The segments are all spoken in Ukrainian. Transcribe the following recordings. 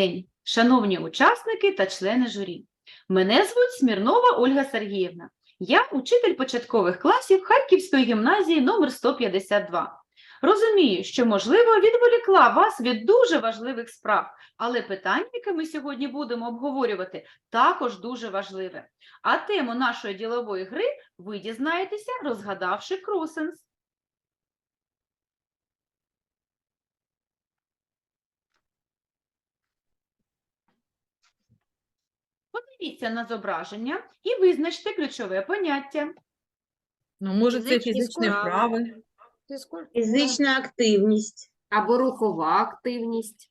день, шановні учасники та члени журі. Мене звуть Смірнова Ольга Сергіївна. Я учитель початкових класів Харківської гімназії номер 152. Розумію, що, можливо, відволікла вас від дуже важливих справ, але питання, яке ми сьогодні будемо обговорювати, також дуже важливе. А тему нашої ділової гри ви дізнаєтеся, розгадавши кросенс. Подивіться на зображення і визначте ключове поняття. Ну, може, це Фізичні вправи. Фізична активність. Або рухова активність.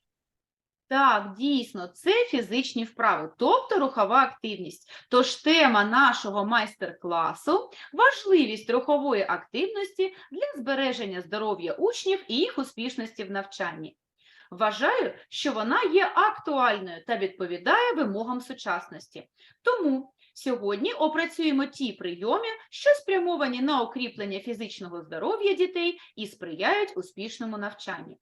Так, дійсно, це фізичні вправи, тобто рухова активність. Тож тема нашого майстер-класу – важливість рухової активності для збереження здоров'я учнів і їх успішності в навчанні. Вважаю, що вона є актуальною та відповідає вимогам сучасності. Тому сьогодні опрацюємо ті прийоми, що спрямовані на укріплення фізичного здоров'я дітей і сприяють успішному навчанню.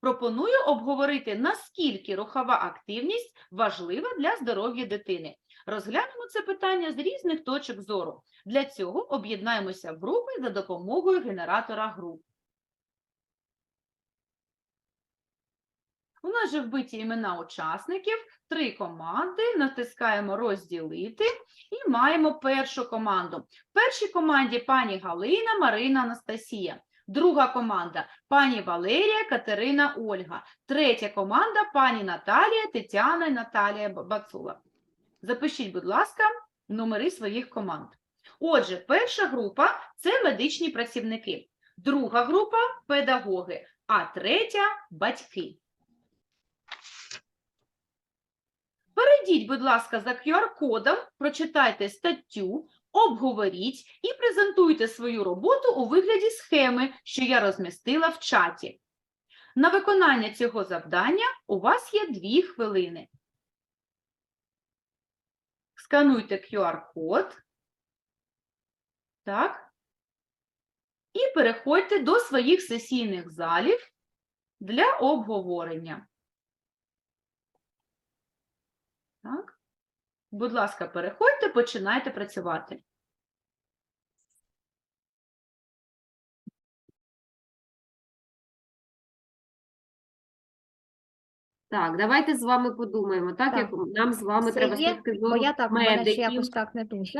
Пропоную обговорити, наскільки рухова активність важлива для здоров'я дитини. Розглянемо це питання з різних точок зору. Для цього об'єднаємося в групи за допомогою генератора груп. У нас же вбиті імена учасників, три команди, натискаємо розділити і маємо першу команду. В першій команді пані Галина, Марина, Анастасія. Друга команда пані Валерія, Катерина, Ольга. Третя команда пані Наталія, Тетяна і Наталія Бацула. Запишіть, будь ласка, номери своїх команд. Отже, перша група це медичні працівники, друга група педагоги, а третя батьки. Перейдіть, будь ласка, за QR-кодом, прочитайте статтю, обговоріть і презентуйте свою роботу у вигляді схеми, що я розмістила в чаті. На виконання цього завдання у вас є дві хвилини. Скануйте QR-код. Так. І переходьте до своїх сесійних залів для обговорення. Так. Будь ласка, переходьте, починайте працювати. Так, давайте з вами подумаємо, так, Так. як нам з вами Все треба з є, точки Бо зору я так, у мене ще медиків, якось так не дуже.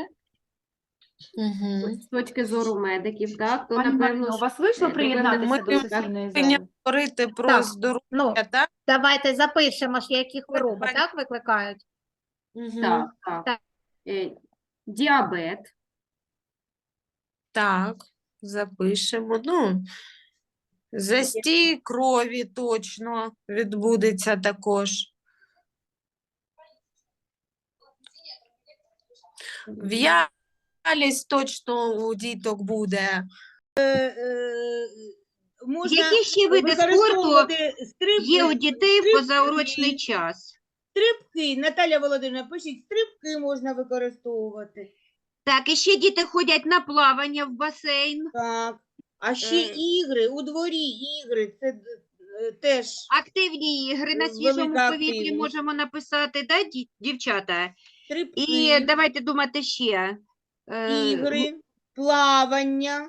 Угу. з точки зору медиків, так, то Пані напевно, Марино, у вас вийшло приєднатися до сесійної зали? говорити про Так. здоров'я, Ну, так? давайте запишемо ж, які хвороби, так, викликають? Угу. так, так. Так. Е, діабет, Так, запишемо. Ну, застій крові точно відбудеться також. В'ялість точно у діток буде. Можна Які ще види спорту використовувати стрибки, є у дітей в позаурочний час? Стрибки, Наталя Володимирівна, пишіть, стрибки можна використовувати. Так, і ще діти ходять на плавання в басейн. Так. А ще Е. ігри, у дворі ігри, це д- е, теж Активні ігри на Е, свіжому велика повітрі активність. можемо написати, да, ді- дівчата? стрибки, І давайте думати ще. Е, ігри, плавання.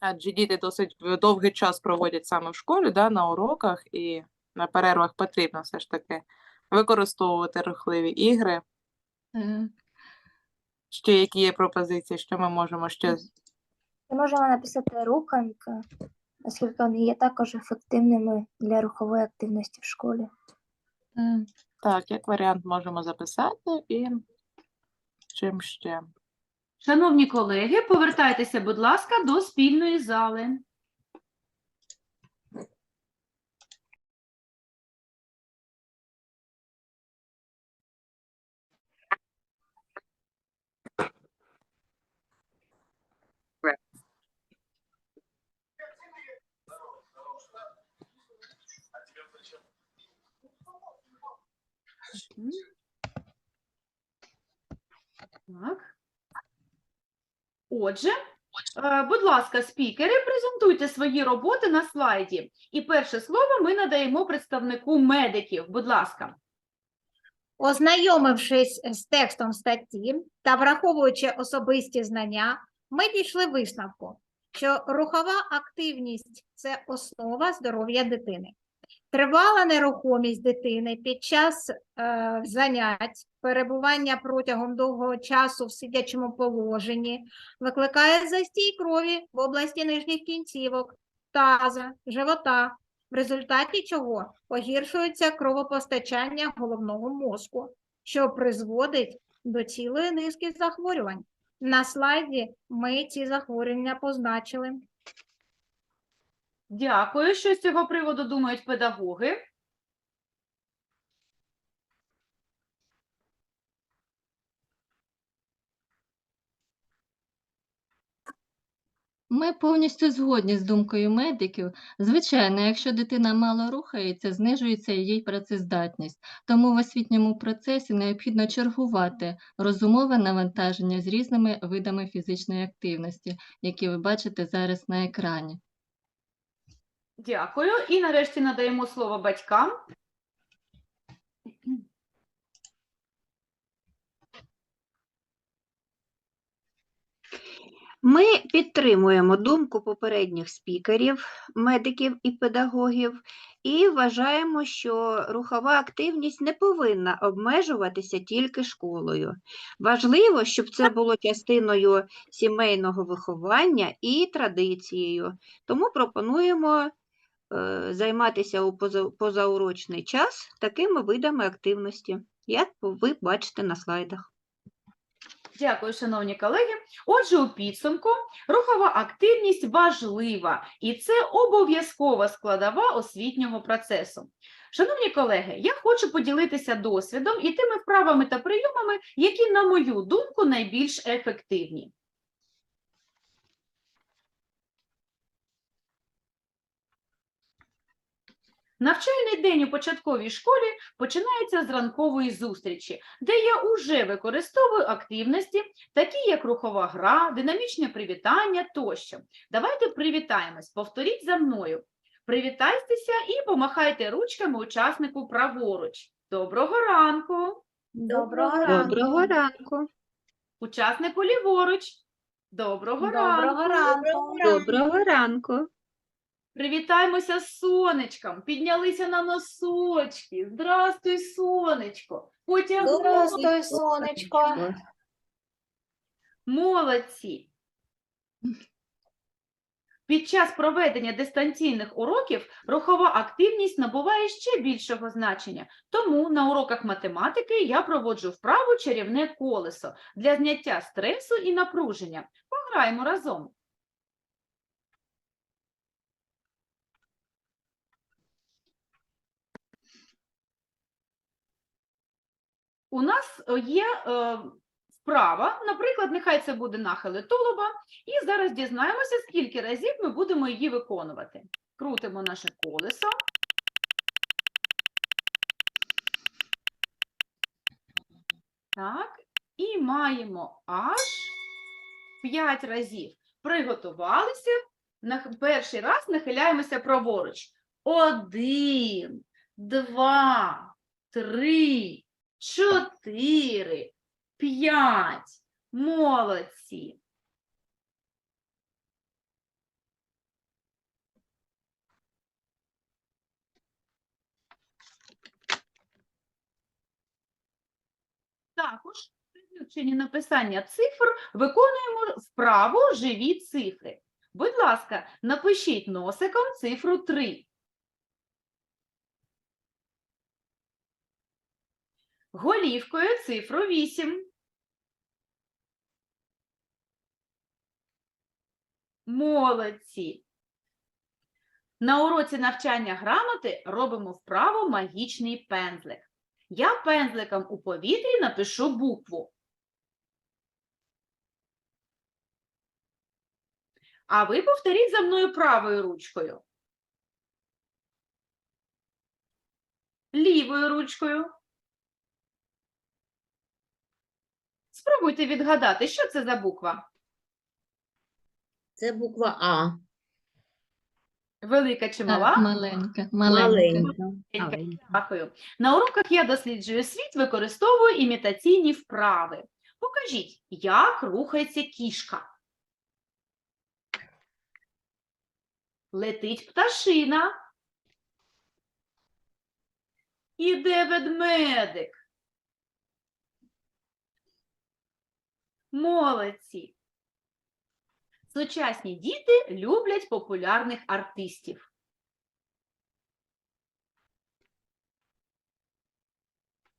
Адже діти досить в- довгий час проводять саме в школі, да, на уроках, і на перервах потрібно все ж таки використовувати рухливі ігри. Ще які є пропозиції, що ми можемо ще з- Ми можемо написати руханки, оскільки вони є також ефективними для рухової активності в школі. так, як варіант можемо записати і чим ще. Шановні колеги, повертайтеся, будь ласка, до спільної зали. Мгм. Так. Отже, Е, Будь ласка, спікери, презентуйте свої роботи на слайді. І перше слово ми надаємо представнику медиків. Будь ласка. Ознайомившись з текстом статті та враховуючи особисті знання, ми дійшли висновку, що рухова активність це основа здоров'я дитини. Тривала нерухомість дитини під час е, занять, перебування протягом довгого часу в сидячому положенні викликає застій крові в області нижніх кінцівок, таза, живота, в результаті чого погіршується кровопостачання головного мозку, що призводить до цілої низки захворювань. На слайді ми ці захворювання позначили. Дякую. Що з цього приводу думають педагоги? Ми повністю згодні з думкою медиків. Звичайно, якщо дитина мало рухається, знижується її працездатність. Тому в освітньому процесі необхідно чергувати розумове навантаження з різними видами фізичної активності, які ви бачите зараз на екрані. Дякую. І нарешті надаємо слово батькам. Ми підтримуємо думку попередніх спікерів, медиків і педагогів, і вважаємо, що рухова активність не повинна обмежуватися тільки школою. Важливо, щоб це було частиною сімейного виховання і традицією. Тому пропонуємо займатися у позаурочний час такими видами активності, як ви бачите на слайдах. Дякую, шановні колеги. Отже, у підсумку рухова активність важлива, і це обов'язкова складова освітнього процесу. Шановні колеги, я хочу поділитися досвідом і тими вправами та прийомами, які, на мою думку, найбільш ефективні. Навчальний день у початковій школі починається з ранкової зустрічі, де я уже використовую активності, такі як рухова гра, динамічне привітання тощо. Давайте привітаємось, повторіть за мною. Привітайтеся і помахайте ручками учаснику праворуч. Доброго ранку! Доброго Доброго ранку! Учаснику ліворуч. Доброго, ранку! ранку. Доброго ранку! Привітаємося з сонечком, піднялися на носочки. Здрастуй, сонечко. Потяг Здравствуй, сонечко. Молодці. Під час проведення дистанційних уроків рухова активність набуває ще більшого значення. Тому на уроках математики я проводжу вправу чарівне колесо для зняття стресу і напруження. Пограємо разом. У нас е, є е, вправа, наприклад, нехай це буде нахили тулуба, і зараз дізнаємося, скільки разів ми будемо її виконувати. Крутимо наше колесо. Так, і маємо аж 5 разів. Приготувалися. На перший раз нахиляємося праворуч. Один, два, три, чотири, п'ять. Молодці. Також при написання цифр виконуємо вправу живі цифри. Будь ласка, напишіть носиком цифру 3. Голівкою цифру 8. Молодці. На уроці навчання грамоти робимо вправу магічний пензлик. Я пензликом у повітрі напишу букву. А ви повторіть за мною правою ручкою. Лівою ручкою. Спробуйте відгадати, що це за буква. Це буква А. Велика чи Так, мала? маленька, маленька. Маленька. Дякую. На уроках я досліджую світ, використовую імітаційні вправи. Покажіть, як рухається кішка. Летить пташина. Іде ведмедик. Молодці. Сучасні діти люблять популярних артистів.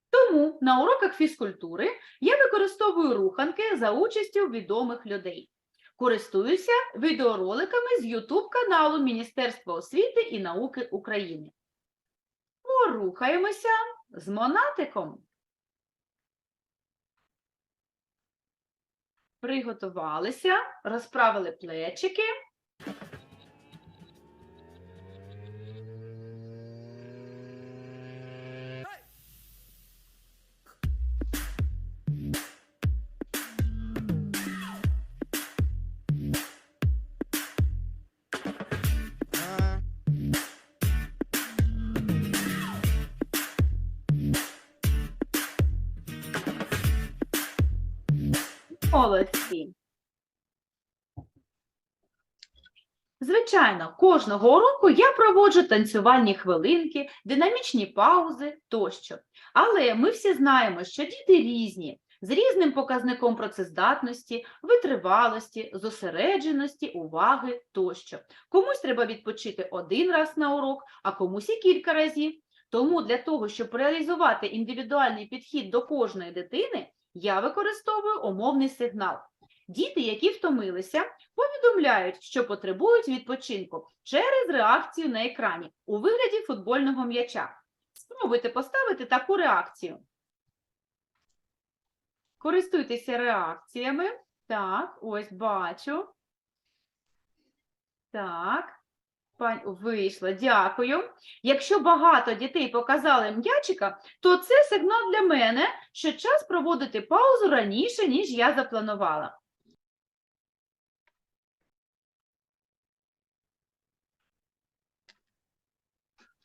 Тому на уроках фізкультури я використовую руханки за участю відомих людей. Користуюся відеороликами з YouTube каналу Міністерства освіти і науки України. Порухаємося з монатиком. Приготувалися, розправили плечики. Молодці. Звичайно, кожного уроку я проводжу танцювальні хвилинки, динамічні паузи тощо. Але ми всі знаємо, що діти різні, з різним показником працездатності, витривалості, зосередженості, уваги тощо. Комусь треба відпочити один раз на урок, а комусь і кілька разів. Тому для того, щоб реалізувати індивідуальний підхід до кожної дитини, я використовую умовний сигнал. Діти, які втомилися, повідомляють, що потребують відпочинку через реакцію на екрані у вигляді футбольного м'яча. Спробуйте поставити таку реакцію. Користуйтеся реакціями. Так, ось бачу. Так. Пань, вийшло, дякую. Якщо багато дітей показали м'ячика, то це сигнал для мене, що час проводити паузу раніше, ніж я запланувала.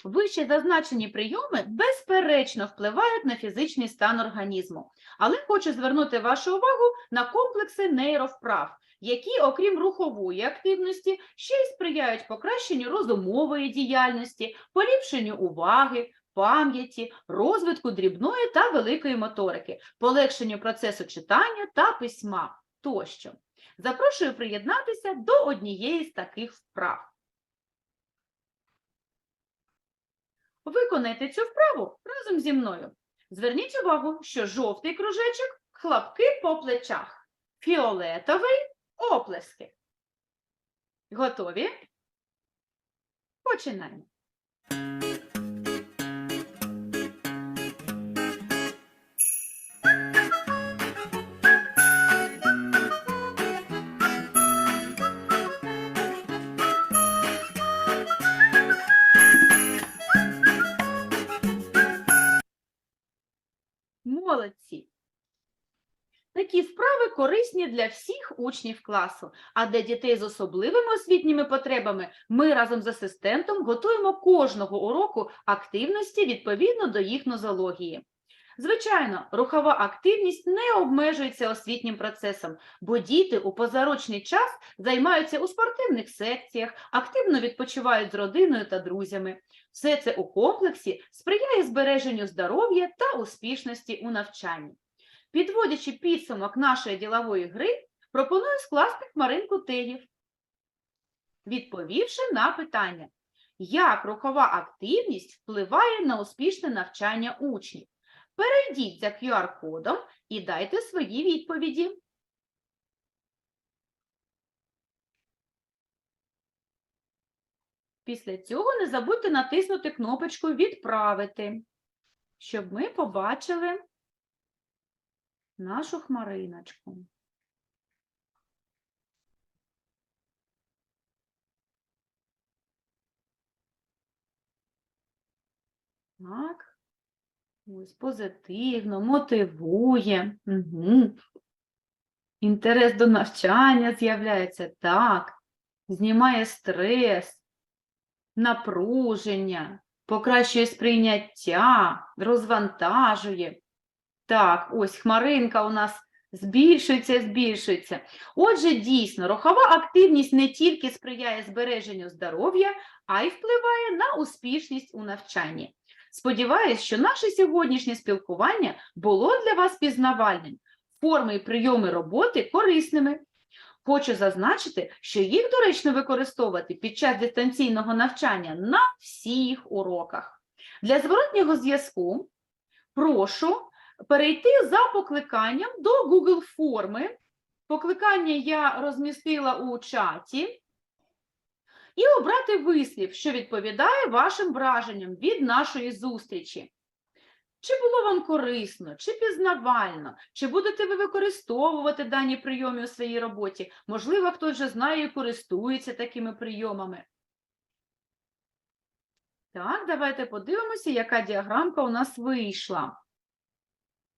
Вище зазначені прийоми безперечно впливають на фізичний стан організму. Але хочу звернути вашу увагу на комплекси нейровправ, які, окрім рухової активності, ще й сприяють покращенню розумової діяльності, поліпшенню уваги, пам'яті, розвитку дрібної та великої моторики, полегшенню процесу читання та письма тощо. Запрошую приєднатися до однієї з таких вправ. Виконайте цю вправу разом зі мною. Зверніть увагу, що жовтий кружечок – хлопки по плечах, фіолетовий – оплески. Готові? Починаємо. Корисні для всіх учнів класу, а для дітей з особливими освітніми потребами ми разом з асистентом готуємо кожного уроку активності відповідно до їх нозології. Звичайно, рухова активність не обмежується освітнім процесом, бо діти у позарочний час займаються у спортивних секціях, активно відпочивають з родиною та друзями. Все це у комплексі сприяє збереженню здоров'я та успішності у навчанні. Підводячи підсумок нашої ділової гри, пропоную скласти хмаринку тегів, відповівши на питання, як рухова активність впливає на успішне навчання учнів. Перейдіть за QR-кодом і дайте свої відповіді. Після цього не забудьте натиснути кнопочку Відправити, щоб ми побачили нашу хмариночку. Так. Ось позитивно, мотивує. Угу. Інтерес до навчання з'являється. Так. знімає стрес, напруження, покращує сприйняття, розвантажує. Так, ось хмаринка у нас збільшується, збільшується. Отже, дійсно, рухова активність не тільки сприяє збереженню здоров'я, а й впливає на успішність у навчанні. Сподіваюсь, що наше сьогоднішнє спілкування було для вас пізнавальним, форми і прийоми роботи корисними. Хочу зазначити, що їх доречно використовувати під час дистанційного навчання на всіх уроках. Для зворотнього зв'язку прошу перейти за покликанням до Google форми. Покликання я розмістила у чаті. І обрати вислів, що відповідає вашим враженням від нашої зустрічі. Чи було вам корисно, чи пізнавально, чи будете ви використовувати дані прийоми у своїй роботі? Можливо, хтось вже знає і користується такими прийомами. Так, давайте подивимося, яка діаграмка у нас вийшла.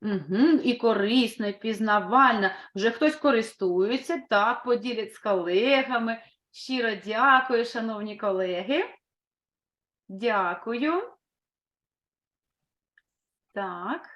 Угу, і корисно, і пізнавально. Вже хтось користується, так, поділять з колегами. Щиро дякую, шановні колеги. Дякую. Так.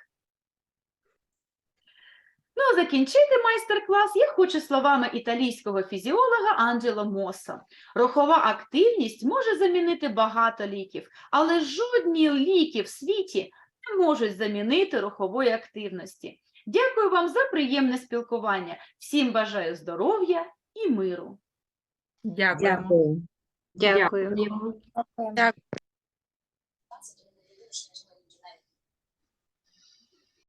Ну, закінчити майстер-клас я хочу словами італійського фізіолога Анджело Моссо. Рухова активність може замінити багато ліків, але жодні ліки в світі не можуть замінити рухової активності. Дякую вам за приємне спілкування. Всім бажаю здоров'я і миру. Дякую. Дякую. Дякуємо. Дякую.